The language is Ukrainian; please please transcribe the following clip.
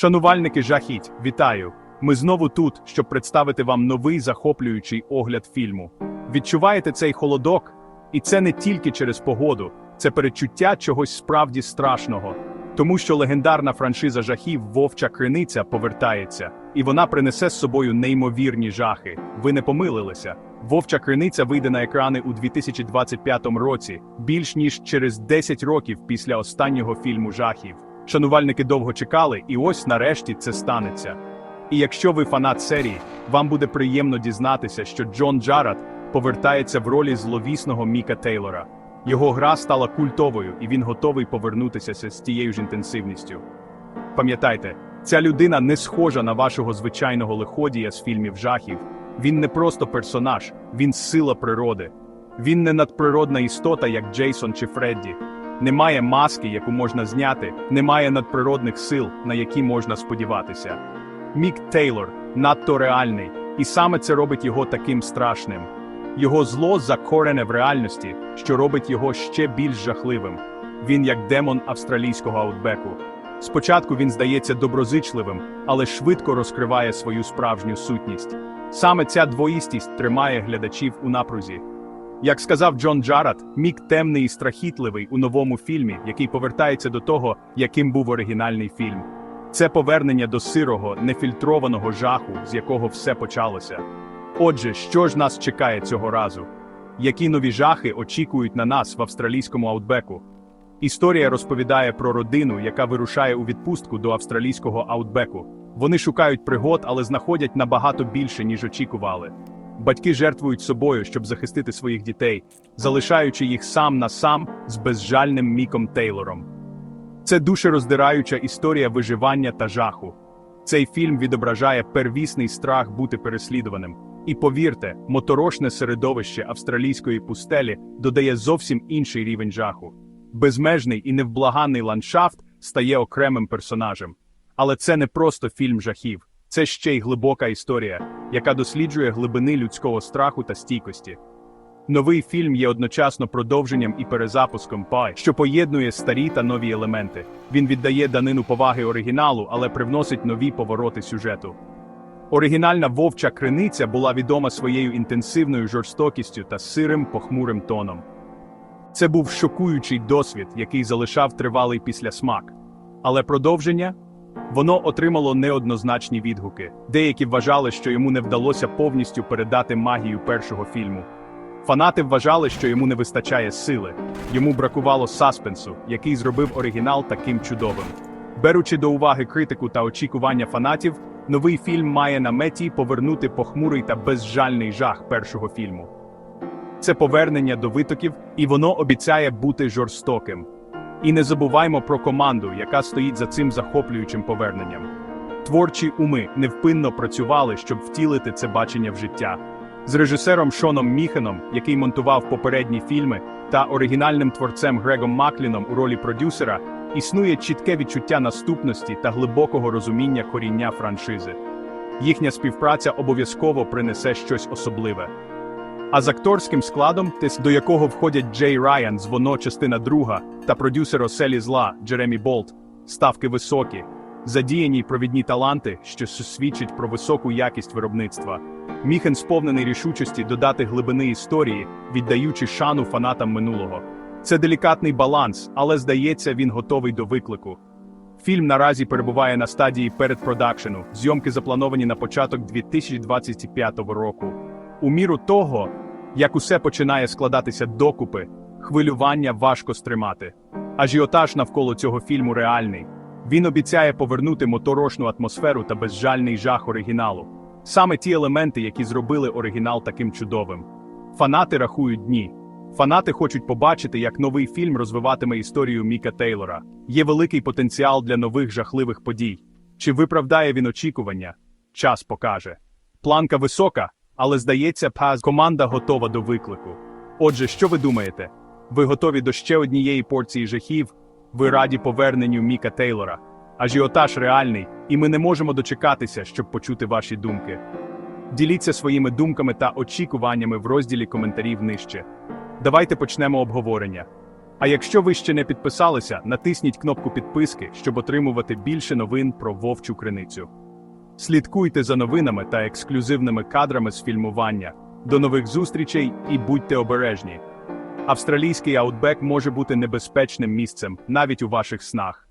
Шанувальники жахіть, вітаю! Ми знову тут, щоб представити вам новий захоплюючий огляд фільму. Відчуваєте цей холодок? І це не тільки через погоду, це перечуття чогось справді страшного. Тому що легендарна франшиза жахів Вовча Криниця повертається, і вона принесе з собою неймовірні жахи. Ви не помилилися. Вовча Криниця вийде на екрани у 2025 році, більш ніж через 10 років після останнього фільму жахів. Шанувальники довго чекали, і ось нарешті це станеться. І якщо ви фанат серії, вам буде приємно дізнатися, що Джон Джаред повертається в ролі зловісного Міка Тейлора. Його гра стала культовою, і він готовий повернутися з тією ж інтенсивністю. Пам'ятайте, ця людина не схожа на вашого звичайного лиходія з фільмів жахів. Він не просто персонаж, він сила природи. Він не надприродна істота, як Джейсон чи Фредді. Немає маски, яку можна зняти, немає надприродних сил, на які можна сподіватися. Мік Тейлор надто реальний, і саме це робить його таким страшним. Його зло закорене в реальності, що робить його ще більш жахливим. Він як демон австралійського аутбеку. Спочатку він здається доброзичливим, але швидко розкриває свою справжню сутність. Саме ця двоїстість тримає глядачів у напрузі. Як сказав Джон Джаред, мік темний і страхітливий у новому фільмі, який повертається до того, яким був оригінальний фільм. Це повернення до сирого, нефільтрованого жаху, з якого все почалося. Отже, що ж нас чекає цього разу? Які нові жахи очікують на нас в австралійському аутбеку? Історія розповідає про родину, яка вирушає у відпустку до австралійського аутбеку. Вони шукають пригод, але знаходять набагато більше, ніж очікували. Батьки жертвують собою, щоб захистити своїх дітей, залишаючи їх сам на сам з безжальним Міком Тейлором. Це душероздираюча історія виживання та жаху. Цей фільм відображає первісний страх бути переслідуваним. І повірте, моторошне середовище австралійської пустелі додає зовсім інший рівень жаху. Безмежний і невблаганний ландшафт стає окремим персонажем. Але це не просто фільм жахів, це ще й глибока історія, яка досліджує глибини людського страху та стійкості. Новий фільм є одночасно продовженням і перезапуском Пай, що поєднує старі та нові елементи. Він віддає данину поваги оригіналу, але привносить нові повороти сюжету. Оригінальна вовча криниця була відома своєю інтенсивною жорстокістю та сирим похмурим тоном. Це був шокуючий досвід, який залишав тривалий післясмак. Але продовження воно отримало неоднозначні відгуки. Деякі вважали, що йому не вдалося повністю передати магію першого фільму. Фанати вважали, що йому не вистачає сили, йому бракувало саспенсу, який зробив оригінал таким чудовим. Беручи до уваги критику та очікування фанатів, новий фільм має на меті повернути похмурий та безжальний жах першого фільму. Це повернення до витоків, і воно обіцяє бути жорстоким. І не забуваймо про команду, яка стоїть за цим захоплюючим поверненням. Творчі уми невпинно працювали, щоб втілити це бачення в життя. З режисером Шоном Міхеном, який монтував попередні фільми, та оригінальним творцем Грегом Макліном у ролі продюсера, існує чітке відчуття наступності та глибокого розуміння коріння франшизи. Їхня співпраця обов'язково принесе щось особливе. А з акторським складом, до якого входять Джей Райан з частина друга та продюсер оселі зла Джеремі Болт, ставки високі, задіяні й провідні таланти, що свідчить про високу якість виробництва. Міхен сповнений рішучості додати глибини історії, віддаючи шану фанатам минулого. Це делікатний баланс, але здається, він готовий до виклику. Фільм наразі перебуває на стадії передпродакшену. Зйомки заплановані на початок 2025 року. У міру того, як усе починає складатися докупи, хвилювання важко стримати. Ажіотаж навколо цього фільму реальний. Він обіцяє повернути моторошну атмосферу та безжальний жах оригіналу. Саме ті елементи, які зробили оригінал таким чудовим. Фанати рахують дні. Фанати хочуть побачити, як новий фільм розвиватиме історію Міка Тейлора. Є великий потенціал для нових жахливих подій. Чи виправдає він очікування? Час покаже. Планка висока, але здається, паз команда готова до виклику. Отже, що ви думаєте? Ви готові до ще однієї порції жахів? Ви раді поверненню Міка Тейлора. Ажіотаж реальний, і ми не можемо дочекатися, щоб почути ваші думки. Діліться своїми думками та очікуваннями в розділі коментарів нижче. Давайте почнемо обговорення. А якщо ви ще не підписалися, натисніть кнопку підписки, щоб отримувати більше новин про вовчу криницю. Слідкуйте за новинами та ексклюзивними кадрами з фільмування. До нових зустрічей і будьте обережні. Австралійський аутбек може бути небезпечним місцем навіть у ваших снах.